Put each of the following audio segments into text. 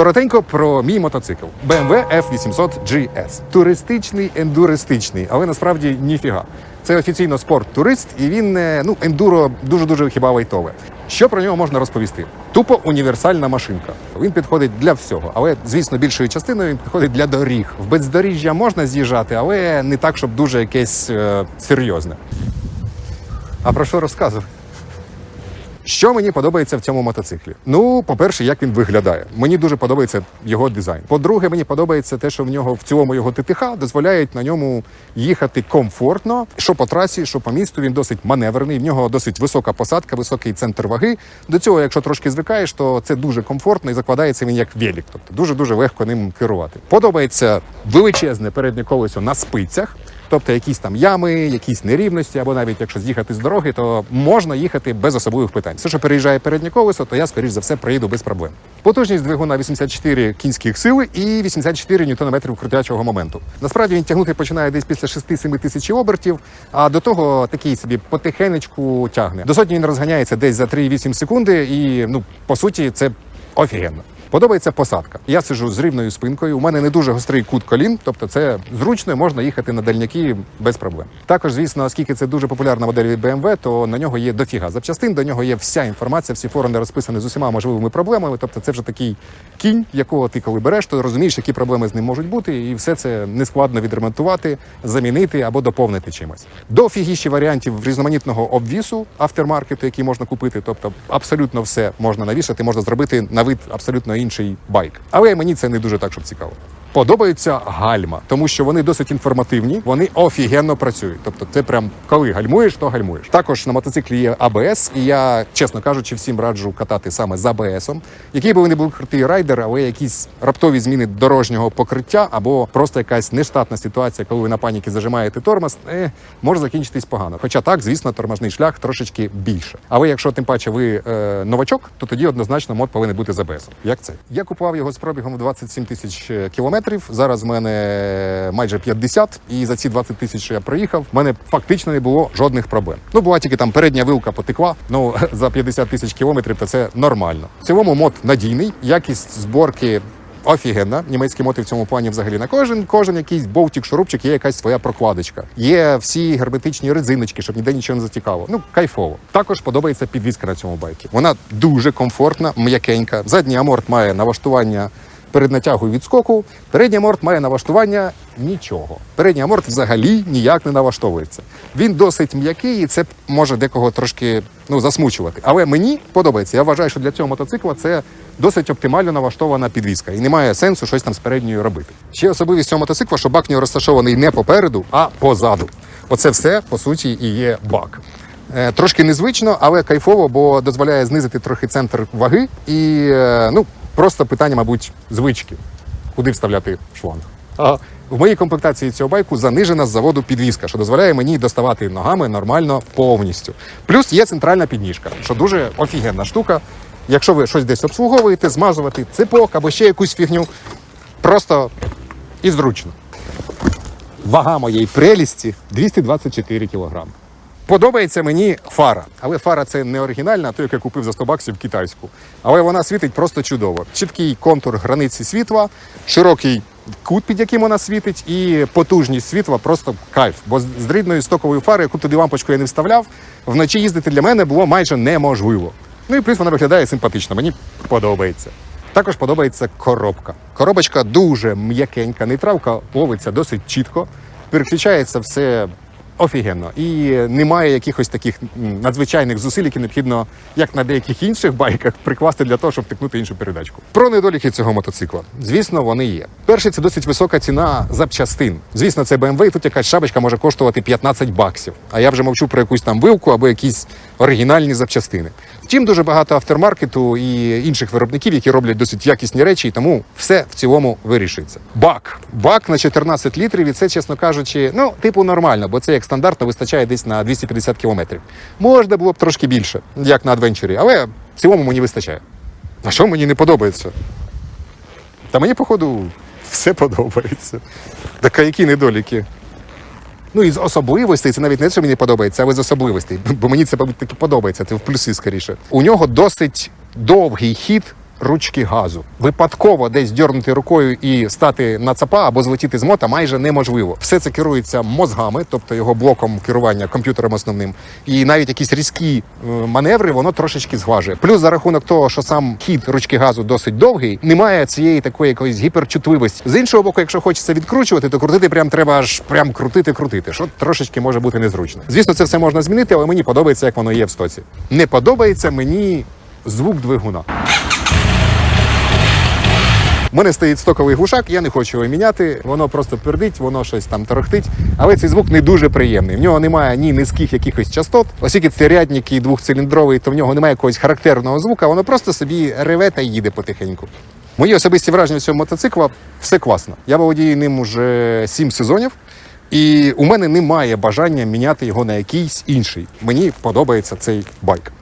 Коротенько про мій мотоцикл BMW F800 GS. Туристичний, ендуристичний, але насправді ніфіга. Це офіційно спорт-турист, і він е, ну ендуро дуже дуже хіба лайтове. Що про нього можна розповісти? Тупо універсальна машинка. Він підходить для всього, але звісно, більшою частиною він підходить для доріг. В бездоріжжя можна з'їжджати, але не так, щоб дуже якесь е, серйозне. А про що розказувати? Що мені подобається в цьому мотоциклі? Ну, по-перше, як він виглядає. Мені дуже подобається його дизайн. По-друге, мені подобається те, що в нього в цілому його ТТХ дозволяють на ньому їхати комфортно. Що по трасі, що по місту. Він досить маневрений. В нього досить висока посадка, високий центр ваги. До цього, якщо трошки звикаєш, то це дуже комфортно і закладається він як велик. Тобто дуже дуже легко ним керувати. Подобається величезне переднє колесо на спицях. Тобто якісь там ями, якісь нерівності, або навіть якщо з'їхати з дороги, то можна їхати без особливих питань. Все, що переїжджає переднє колесо, то я, скоріш за все, проїду без проблем. Потужність двигуна 84 кінських сили і 84 ньютонометрів крутячого моменту. Насправді він тягнути починає десь після 6-7 тисяч обертів, а до того такий собі потихенечку тягне. До сотні він розганяється десь за 3,8 секунди, і ну по суті це офігенно. Подобається посадка. Я сиджу з рівною спинкою. У мене не дуже гострий кут колін, тобто це зручно, можна їхати на дальняки без проблем. Також, звісно, оскільки це дуже популярна модель від BMW, то на нього є дофіга запчастин, до нього є вся інформація, всі форуми розписані з усіма можливими проблемами. Тобто, це вже такий кінь, якого ти коли береш, то розумієш, які проблеми з ним можуть бути, і все це нескладно відремонтувати, замінити або доповнити чимось. Дофігіші варіантів різноманітного обвісу автермаркету, який можна купити. Тобто, абсолютно все можна навішати, можна зробити на вид абсолютно інший байк. Але мені це не дуже так, щоб цікаво. Подобаються гальма, тому що вони досить інформативні, вони офігенно працюють. Тобто, це прям коли гальмуєш, то гальмуєш. Також на мотоциклі є АБС, і я, чесно кажучи, всім раджу катати саме з АБСом. Який би ви не був крутий райдер, але якісь раптові зміни дорожнього покриття, або просто якась нештатна ситуація, коли ви на паніки зажимаєте тормоз, е, може закінчитись погано. Хоча так, звісно, тормозний шлях трошечки більше. Але якщо тим паче ви е, новачок, то тоді однозначно мод повинен бути з АБСом. Як це? Я купував його з пробігом в 27 тисяч кілометрів. Зараз в мене майже 50, і за ці 20 тисяч, що я проїхав, в мене фактично не було жодних проблем. Ну була тільки там передня вилка потекла. Ну за 50 тисяч кілометрів, то це нормально. В цілому мод надійний, якість зборки. Офігенна. Німецькі моти в цьому плані взагалі на кожен, кожен якийсь болтик, шурупчик, є якась своя прокладочка. Є всі герметичні резиночки, щоб ніде нічого не затікало. Ну, кайфово. Також подобається підвізка на цьому байкі. Вона дуже комфортна, м'якенька. Задній аморт має налаштування перед натягою відскоку. Передній аморт має налаштування нічого. Передній аморт взагалі ніяк не налаштовується. Він досить м'який, і це може декого трошки ну, засмучувати. Але мені подобається. Я вважаю, що для цього мотоцикла це досить оптимально налаштована підвізка, і немає сенсу щось там з передньою робити. Ще особливість цього мотоцикла, що бак нього розташований не попереду, а позаду. Оце все по суті і є бак. Е, Трошки незвично, але кайфово, бо дозволяє знизити трохи центр ваги і е, ну просто питання, мабуть, звички, куди вставляти шланг. А в моїй комплектації цього байку занижена з заводу підвізка, що дозволяє мені доставати ногами нормально повністю. Плюс є центральна підніжка, що дуже офігенна штука. Якщо ви щось десь обслуговуєте, змазувати ципок або ще якусь фігню, просто і зручно. Вага моєї прелісті 224 кілограми. Подобається мені фара, але фара це не оригінальна, а той, яку я купив за 100 баксів китайську. Але вона світить просто чудово. Чіткий контур границі світла, широкий кут, під яким вона світить, і потужність світла просто кайф. Бо з рідною стоковою фарою, яку туди лампочку я не вставляв, вночі їздити для мене було майже неможливо. Ну і плюс вона виглядає симпатично. Мені подобається. Також подобається коробка. Коробочка дуже м'якенька, нейтралка ловиться досить чітко, переключається все офігенно. І немає якихось таких надзвичайних зусиль, які необхідно, як на деяких інших байках, прикласти для того, щоб тикнути іншу передачку. Про недоліки цього мотоцикла. Звісно, вони є. Перший це досить висока ціна запчастин. Звісно, це BMW, і тут якась шабочка може коштувати 15 баксів. А я вже мовчу про якусь там вилку або якісь оригінальні запчастини. Втім, дуже багато автермаркету і інших виробників, які роблять досить якісні речі, і тому все в цілому вирішується. Бак. Бак на 14 літрів, і це, чесно кажучи, ну, типу, нормально, бо це як стандартно вистачає десь на 250 кілометрів. Можна було б трошки більше, як на адвенчурі, але в цілому мені вистачає. А що мені не подобається? Та мені, походу, все подобається. Так а які недоліки? Ну, і з особливостей, це навіть не те, що мені подобається, але з особливостей. Бо мені це таки подобається, це в плюси скоріше. У нього досить довгий хід ручки газу. Випадково десь дьорнути рукою і стати на цапа або злетіти з мота майже неможливо. Все це керується мозгами, тобто його блоком керування комп'ютером основним. І навіть якісь різкі е, маневри воно трошечки зглажує. Плюс за рахунок того, що сам хід ручки газу досить довгий, немає цієї такої якоїсь гіперчутливості. З іншого боку, якщо хочеться відкручувати, то крутити прям треба аж прям крутити, крутити, що трошечки може бути незручно. Звісно, це все можна змінити, але мені подобається, як воно є в стоці. Не подобається мені звук двигуна. У мене стоїть стоковий глушак, я не хочу його міняти. Воно просто пердить, воно щось там торохтить. Але цей звук не дуже приємний. В нього немає ні низьких якихось частот. Оскільки це рядник і двохциліндровий, то в нього немає якогось характерного звука, воно просто собі реве та їде потихеньку. Мої особисті враження цього мотоцикла все класно. Я володію ним уже сім сезонів. І у мене немає бажання міняти його на якийсь інший. Мені подобається цей байк.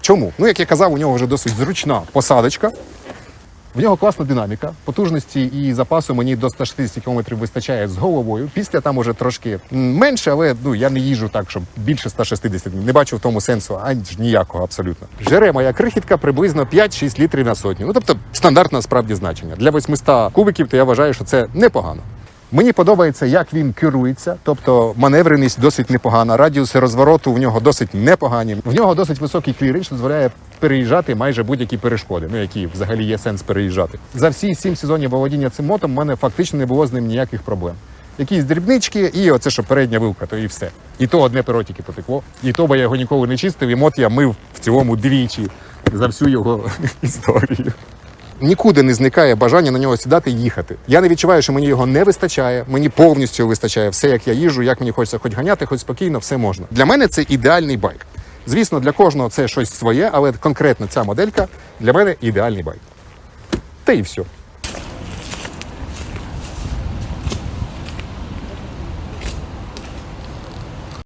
Чому? Ну, як я казав, у нього вже досить зручна посадочка. В нього класна динаміка, потужності і запасу мені до 160 км вистачає з головою. Після там уже трошки менше, але ну я не їжу так, щоб більше 160. Не бачу в тому сенсу аж ніякого абсолютно. Жере моя крихітка приблизно 5-6 літрів на сотню. Ну тобто стандартне справді значення. Для 800 кубиків, то я вважаю, що це непогано. Мені подобається, як він керується, тобто маневреність досить непогана, радіуси розвороту в нього досить непогані. В нього досить високий кліренс, що дозволяє переїжджати майже будь-які перешкоди, ну які взагалі є сенс переїжджати. За всі сім сезонів володіння цим мотом в мене фактично не було з ним ніяких проблем. Якісь дрібнички, і оце що передня вилка, то і все. І то одне перо тільки потекло. І то, бо я його ніколи не чистив, і мот я мив в цілому двічі за всю його історію. Нікуди не зникає бажання на нього сідати і їхати. Я не відчуваю, що мені його не вистачає. Мені повністю вистачає все, як я їжу, як мені хочеться хоч ганяти, хоч спокійно, все можна. Для мене це ідеальний байк. Звісно, для кожного це щось своє, але конкретно ця моделька для мене ідеальний байк. Та і все.